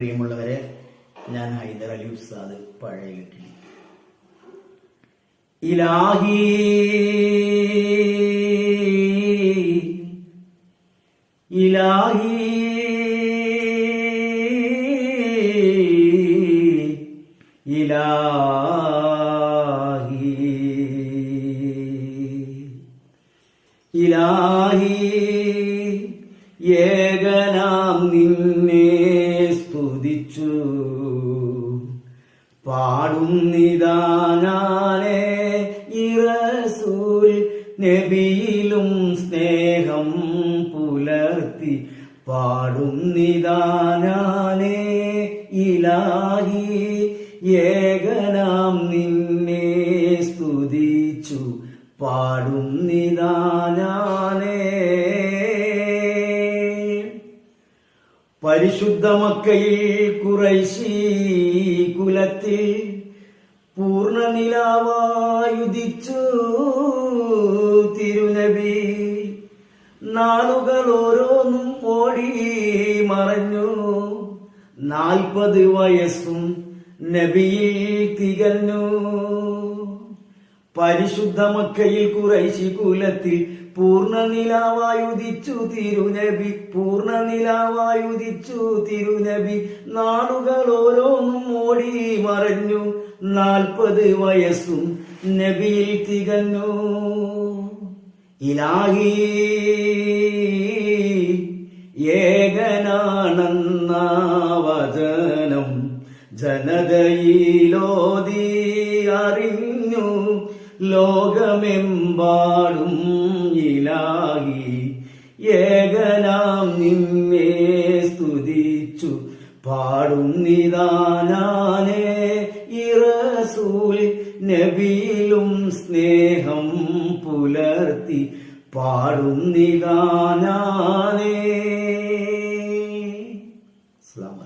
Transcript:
പ്രിയമുള്ളവരെ ഞാൻ ഹൈദർ അലി ഉസ്താദ് കിട്ടി ഇലാഹി ഇലാഹി ഇലാഹി ഇലാഹി നിന്നെ സ്തുതിച്ചു. പാടുന്നിതാനാലേ ഇറസൂൽ നബിയിലും സ്നേഹം പുലർത്തി. പാടുന്നിതാനാലേ ഇലാഹി ഏകനാം നിന്നെ സ്തുതിച്ചു. പാടുന്നിതാനാനേ പരിശുദ്ധ മക്കയിൽ കുറൈശി കുലത്തിൽ പൂർണ പൂർണനിലാവായുദിച്ചു തിരുനബി. നാളുകൾ ഓരോന്നും ഓടി മറഞ്ഞു. നാൽപ്പത് വയസ്സും നബിയിൽ തികഞ്ഞു. പരിശുദ്ധ മക്കയിൽ കുറൈശി കുലത്തിൽ പൂർണനിലാവായുദിച്ചു തിരുനബി പൂർണനിലാവായുദിച്ചു തിരുനബി. നാളുകൾ ഓരോന്നും ഓടി മറഞ്ഞു നാൽപ്പത് വയസ്സും നബിയിൽ തികഞ്ഞു. ഇലാഹി ഏകനാണെന്ന വചനം ജനതയിലോതി അറിഞ്ഞു. ലോകമെമ്പാടും ഇലാഹി ഏകനാം നിന്നെ സ്തുതിച്ചു. പാടും നിദാനാനേ. ഇറസൂൽ നബിയിലും സ്നേഹം പുലർത്തി. പാടും നിദാനാനേ